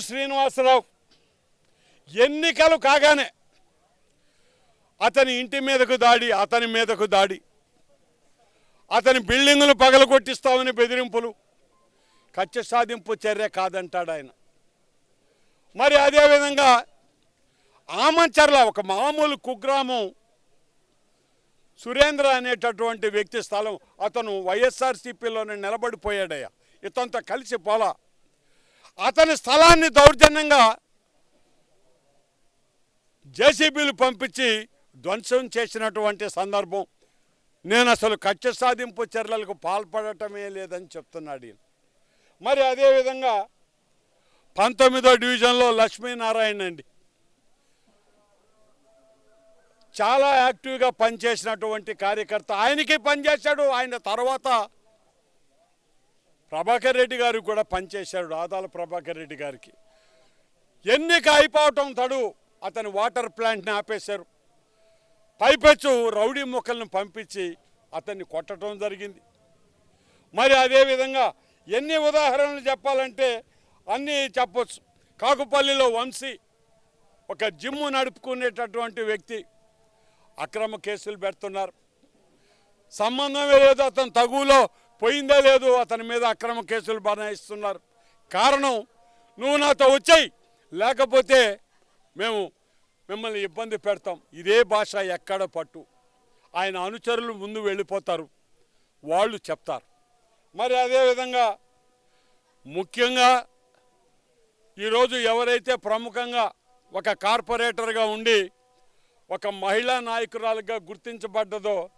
శ్రీనివాసరావు. ఎన్నికలు కాగానే అతని ఇంటి మీదకు దాడి అతని మీదకు దాడి. అతని బిల్డింగులు పగలగొట్టిస్తామని బెదిరింపులు. కక్ష సాధింపు చర్య కాదంటాడు ఆయన. మరి అదేవిధంగా ఆమంచర్ల ఒక మామూలు కుగ్రామం సురేంద్ర అనేటటువంటి వ్యక్తి స్థలం అతను వైఎస్ఆర్సీపీలోనే నిలబడిపోయాడయ్యా. ఇతనితో కలిసి పోలా. అతని స్థలాన్ని దౌర్జన్యంగా జేసీబీలు పంపించి ధ్వంసం చేసినటువంటి సందర్భం. నేను అసలు కక్ష సాధింపు చర్యలకు పాల్పడటమే లేదని చెప్తున్నాడు ఈయన. మరి అదేవిధంగా పంతొమ్మిదో డివిజన్లో లక్ష్మీనారాయణ అండి. చాలా యాక్టివ్గా పనిచేసినటువంటి కార్యకర్త ఆయనకి పనిచేశాడు. ఆయన తర్వాత ప్రభాకర్ రెడ్డి గారికి కూడా పనిచేశాడు ఆదాల ప్రభాకర్ రెడ్డి గారికి. ఎన్నిక అయిపోవటం తడు అతను వాటర్ ప్లాంట్ని ఆపేశారు. పైపెచ్చు రౌడీ మొక్కలను పంపించి అతన్ని కొట్టడం జరిగింది. మరి అదేవిధంగా ఎన్ని ఉదాహరణలు చెప్పాలంటే అన్నీ చెప్పొచ్చు. కాకుపల్లిలో వంశీ ఒక జిమ్ నడుపుకునేటటువంటి వ్యక్తి. అక్రమ కేసులు పెడుతున్నారు. సంబంధమే లేదు అతను తగులో పోయిందో లేదు అతని మీద అక్రమ కేసులు బనాయిస్తున్నారు. కారణం నువ్వు నాతో వచ్చాయి. లేకపోతే మేము మిమ్మల్ని ఇబ్బంది పెడతాం. ఇదే భాష ఎక్కడ పట్టు? ఆయన అనుచరులు ముందు వెళ్ళిపోతారు. వాళ్ళు చెప్తారు. మరి అదేవిధంగా ముఖ్యంగా ఈరోజు ఎవరైతే ప్రముఖంగా ఒక కార్పొరేటర్గా ఉండి ఒక మహిళా నాయకురాలుగా గుర్తించబడ్డదో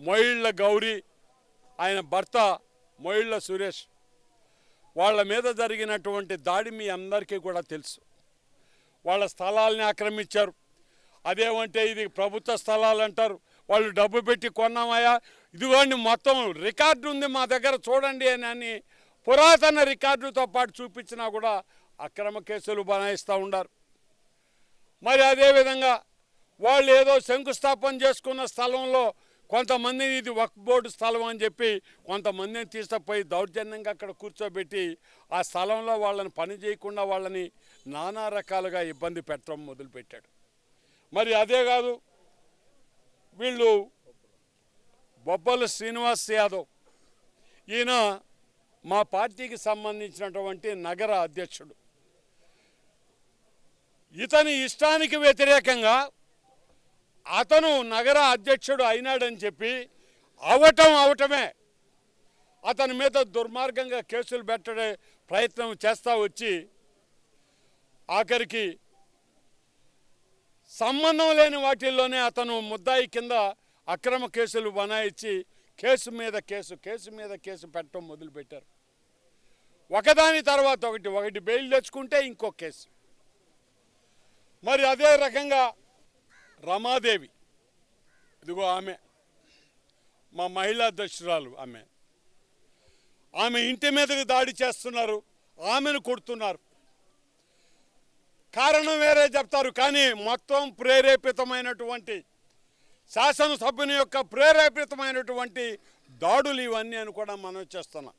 మహిళ గౌరీ ఆయన భర్త మొయిళ్ళ సురేష్. వాళ్ళ మీద జరిగినటువంటి దాడి మీ అందరికీ కూడా తెలుసు. వాళ్ళ స్థలాల్ని ఆక్రమించారు. అదేమంటే ఇది ప్రభుత్వ స్థలాలు అంటారు. వాళ్ళు డబ్బు పెట్టి కొన్నామయ్యా. ఇదిగోండి మొత్తం రికార్డు ఉంది మా దగ్గర చూడండి అని అని పురాతన రికార్డుతో పాటు చూపించినా కూడా అక్రమ కేసులు బనాయిస్తూ ఉన్నారు మరి అదేవిధంగా వాళ్ళు ఏదో శంకుస్థాపన చేసుకున్న స్థలంలో కొంతమందిని ఇది వక్ బోర్డు స్థలం అని చెప్పి కొంతమందిని తీసుకుపోయి దౌర్జన్యంగా అక్కడ కూర్చోబెట్టి ఆ స్థలంలో వాళ్ళని పని చేయకుండా వాళ్ళని నానా రకాలుగా ఇబ్బంది పెట్టడం మొదలుపెట్టాడు. మరి అదే కాదు వీళ్ళు బొబ్బల శ్రీనివాస్ యాదవ్ ఈయన మా పార్టీకి సంబంధించినటువంటి నగర అధ్యక్షుడు. ఇతని ఇష్టానికి వ్యతిరేకంగా అతను నగర అధ్యక్షుడు అయినాడని చెప్పి అవటం అవటమే అతని మీద దుర్మార్గంగా కేసులు పెట్టడే ప్రయత్నం చేస్తా వచ్చి ఆఖరికి సంబంధం లేని వాటిల్లోనే అతను ముద్దాయి కింద అక్రమ కేసులు బనాయించి కేసు మీద కేసు కేసు మీద కేసు పెట్టడం మొదలుపెట్టారు. ఒకదాని తర్వాత ఒకటి ఒకటి బెయిల్ తెచ్చుకుంటే ఇంకో కేసు. మరి అదే రకంగా రమాదేవి. ఇదిగో ఆమె. మా మహిళా అధ్యక్షురాలు ఆమె. ఆమె ఇంటి మీదకి దాడి చేస్తున్నారు. ఆమెను కొడుతున్నారు. కారణం వేరే చెప్తారు కానీ మొత్తం ప్రేరేపితమైనటువంటి శాసనసభ్యుని యొక్క ప్రేరేపితమైనటువంటి దాడులు ఇవన్నీ అని కూడా మనం చేస్తున్నాం.